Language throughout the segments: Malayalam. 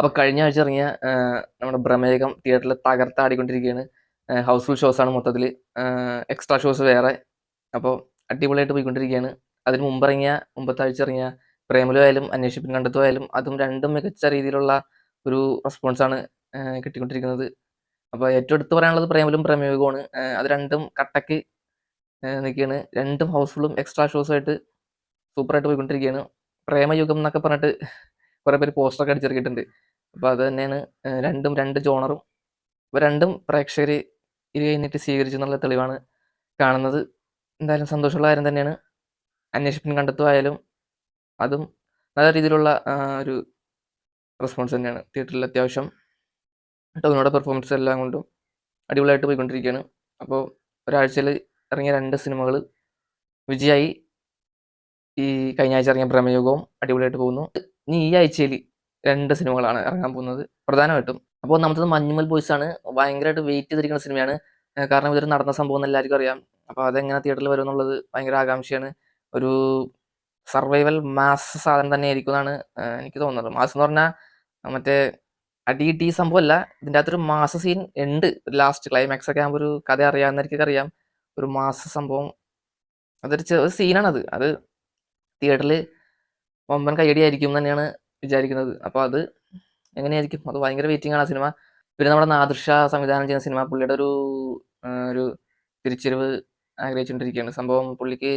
അപ്പോൾ കഴിഞ്ഞ ആഴ്ച ഇറങ്ങിയ നമ്മുടെ ബ്രഹ്മേകം തിയേറ്ററിൽ തകർത്താടിക്കൊണ്ടിരിക്കുകയാണ് ഹൗസ്ഫുൾ ആണ് മൊത്തത്തിൽ എക്സ്ട്രാ ഷോസ് വേറെ. അപ്പോൾ അടിപൊളിയായിട്ട് പോയിക്കൊണ്ടിരിക്കുകയാണ് അതിന് മുമ്പ് ഇറങ്ങിയ മുമ്പത്തെ ആഴ്ച ഇറങ്ങിയ പ്രേമലോ ആയാലും അന്വേഷിപ്പിൻ കണ്ടെത്തോ ആയാലും അതും രണ്ടും മികച്ച രീതിയിലുള്ള ഒരു റെസ്പോൺസാണ് കിട്ടിക്കൊണ്ടിരിക്കുന്നത്. അപ്പോൾ ഏറ്റവും എടുത്തു പറയാനുള്ളത് പ്രേമലും പ്രമേയവുമാണ് അത് രണ്ടും കട്ടക്ക് നിൽക്കുകയാണ്. രണ്ടും ഹൗസ്ഫുള്ളും എക്സ്ട്രാ ഷോസുമായിട്ട് സൂപ്പറായിട്ട് പോയിക്കൊണ്ടിരിക്കുകയാണ്. പ്രേമയുഗം എന്നൊക്കെ പറഞ്ഞിട്ട് കുറേ പേര് പോസ്റ്ററൊക്കെ അടിച്ചിറക്കിയിട്ടുണ്ട്. അപ്പോൾ അത് തന്നെയാണ് രണ്ടും രണ്ട് ജോണറും അപ്പോൾ രണ്ടും പ്രേക്ഷകർ ഇത് കഴിഞ്ഞിട്ട് സ്വീകരിച്ചു എന്നുള്ള തെളിവാണ് കാണുന്നത്. എന്തായാലും സന്തോഷമുള്ള കാര്യം തന്നെയാണ്. അന്വേഷിപ്പിൻ കണ്ടെത്തുമായാലും അതും നല്ല രീതിയിലുള്ള ഒരു റെസ്പോൺസ് തന്നെയാണ്. തിയേറ്ററിൽ അത്യാവശ്യം ടോവിനോടെ പെർഫോമൻസ് എല്ലാം കൊണ്ടും അടിപൊളിയായിട്ട് പോയിക്കൊണ്ടിരിക്കുകയാണ്. അപ്പോൾ ഒരാഴ്ചയിൽ ഇറങ്ങിയ രണ്ട് സിനിമകൾ വിജയായി ഈ കഴിഞ്ഞ ആഴ്ച ഇറങ്ങിയ പ്രമേയോഗവും അടിപൊളിയായിട്ട് പോകുന്നു. ഇനി ഈ ആഴ്ചയിൽ രണ്ട് സിനിമകളാണ് ഇറങ്ങാൻ പോകുന്നത്. പ്രധാനമായിട്ടും. അപ്പോൾ ഒന്നാമത്തത് മഞ്ഞുമൽ ബോയ്സ് ആണ് ഭയങ്കരമായിട്ട് വെയിറ്റ് ചെയ്തിരിക്കുന്ന സിനിമയാണ്. കാരണം ഇതൊരു നടന്ന സംഭവം എല്ലാവർക്കും അറിയാം. അപ്പോൾ അതെങ്ങനെ തിയേറ്ററിൽ വരും എന്നുള്ളത് ഭയങ്കര ആകാംക്ഷയാണ്. ഒരു സർവൈവൽ മാസ് സാധനം തന്നെ ആയിരിക്കും എന്നാണ് എനിക്ക് തോന്നുന്നത്. മാസ് എന്ന് പറഞ്ഞാൽ മറ്റേ അടി ഇടി സംഭവമല്ല. ഇതിന്റെ അകത്തൊരു മാസ സീൻ ഉണ്ട്. ലാസ്റ്റ് ക്ലൈമാക്സ് ഒക്കെ ആകുമ്പോൾ ഒരു കഥ അറിയാവുന്നവർക്കൊക്കെ അറിയാം. ഒരു മാസ സംഭവം. അതൊരു സീനാണത് അത് തിയേറ്ററിൽ കയ്യടിയായിരിക്കും എന്ന് തന്നെയാണ് വിചാരിക്കുന്നത്. അപ്പോൾ അത് എങ്ങനെയായിരിക്കും? അത് ഭയങ്കര വെയിറ്റിംഗ് ആണ് ആ സിനിമ. പിന്നെ നമ്മുടെ നാദൃഷ സംവിധാനം ചെയ്യുന്ന സിനിമ പുള്ളിയുടെ ഒരു ഒരു തിരിച്ചറിവ് ആഗ്രഹിച്ചുകൊണ്ടിരിക്കുകയാണ്. സംഭവം പുള്ളിക്ക്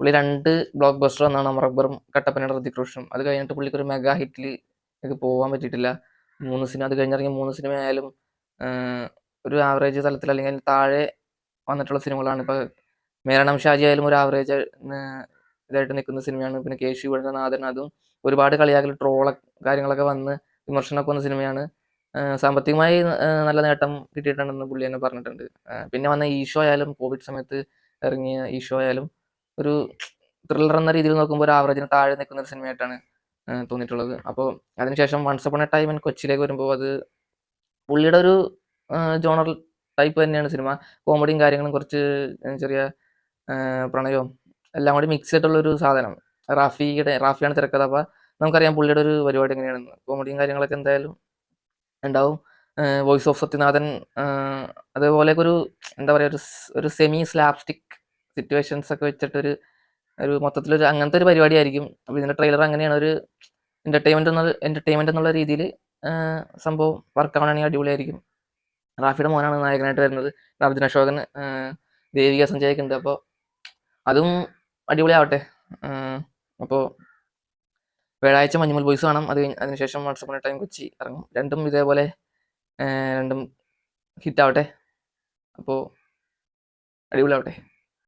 പുള്ളി രണ്ട് ബ്ലോക്ക് ബസ്റ്റർ വന്നാണ് അമറക്ബറും കട്ടപ്പനയുടെ ഋതിക് റോഷനും. അത് കഴിഞ്ഞിട്ട് പുള്ളിക്ക് ഒരു മെഗാ ഹിറ്റിൽ പോകാൻ പറ്റിയിട്ടില്ല. മൂന്ന് സിനിമ അത് കഴിഞ്ഞിറങ്ങിയ മൂന്ന് സിനിമ ആയാലും ഒരു ആവറേജ് തലത്തിൽ അല്ലെങ്കിൽ താഴെ വന്നിട്ടുള്ള സിനിമകളാണ്. ഇപ്പോൾ മേരണം ഷാജി ആയാലും ഒരു ആവറേജ് ഇതായിട്ട് നിൽക്കുന്ന സിനിമയാണ്. പിന്നെ കേശു നാഥൻ അതും ഒരുപാട് കളിയാക്കൽ ട്രോള കാര്യങ്ങളൊക്കെ വന്ന് വിമർശനമൊക്കെ വന്ന സിനിമയാണ്. സാമ്പത്തികമായി നല്ല നേട്ടം കിട്ടിയിട്ടുണ്ടെന്ന് പുള്ളി തന്നെ പറഞ്ഞിട്ടുണ്ട്. പിന്നെ വന്ന ഈശോ ആയാലും കോവിഡ് സമയത്ത് ഇറങ്ങിയ ഈശോ ആയാലും ഒരു ത്രില്ലർ എന്ന രീതിയിൽ നോക്കുമ്പോൾ ഒരു ആവറേജിന് താഴെ നിൽക്കുന്ന ഒരു സിനിമയായിട്ടാണ് തോന്നിയിട്ടുള്ളത്. അപ്പോൾ അതിനുശേഷം once upon a time in കൊച്ചിയിലേക്ക് വരുമ്പോൾ അത് പുള്ളിയുടെ ഒരു ജോണർ ടൈപ്പ് തന്നെയാണ് സിനിമ. കോമഡിയും കാര്യങ്ങളും കുറച്ച് ചെറിയ പ്രണയവും എല്ലാം കൂടി മിക്സ് ആയിട്ടുള്ള ഒരു സാധനം. റാഫിയുടെ റാഫിയാണ് തിരക്കഥ. അപ്പോൾ നമുക്കറിയാം പുള്ളിയുടെ ഒരു പരിപാടി എങ്ങനെയാണെന്ന് കോമഡിയും കാര്യങ്ങളൊക്കെ എന്തായാലും ഉണ്ടാവും. വോയിസ് ഓഫ് സത്യനാഥൻ അതേപോലെ ഒരു എന്താ പറയുക ഒരു ഒരു സെമി സ്ലാപ്സ്റ്റിക് സിറ്റുവേഷൻസ് ഒക്കെ വെച്ചിട്ടൊരു ഒരു മൊത്തത്തിലൊരു അങ്ങനത്തെ ഒരു പരിപാടി ആയിരിക്കും. അപ്പോൾ ഇതിന്റെ ട്രെയിലർ അങ്ങനെയാണ് ഒരു എന്റർടൈൻമെന്റ് എന്നുള്ള എന്റർടൈൻമെന്റ് എന്നുള്ള രീതിയിൽ സംഭവം വർക്ക് ആവണമെങ്കിൽ അടിപൊളിയായിരിക്കും. റാഫിയുടെ മോനാണ് നായകനായിട്ട് വരുന്നത്. അർജുന അശോകൻ ദേവിക സഞ്ജയൊക്കെ ഉണ്ട്. അപ്പോൾ അതും അടിപൊളിയാവട്ടെ. അപ്പോൾ വ്യാഴാഴ്ച മഞ്ഞുമൽ ബോയ്സ് കാണാം. അത് കഴിഞ്ഞ് അതിനുശേഷം വാട്സപ്പ് ടൈം കൊച്ചി ഇറങ്ങും. രണ്ടും ഇതേപോലെ രണ്ടും ഹിറ്റാവട്ടെ. അപ്പോൾ അടിപൊളിയാവട്ടെ.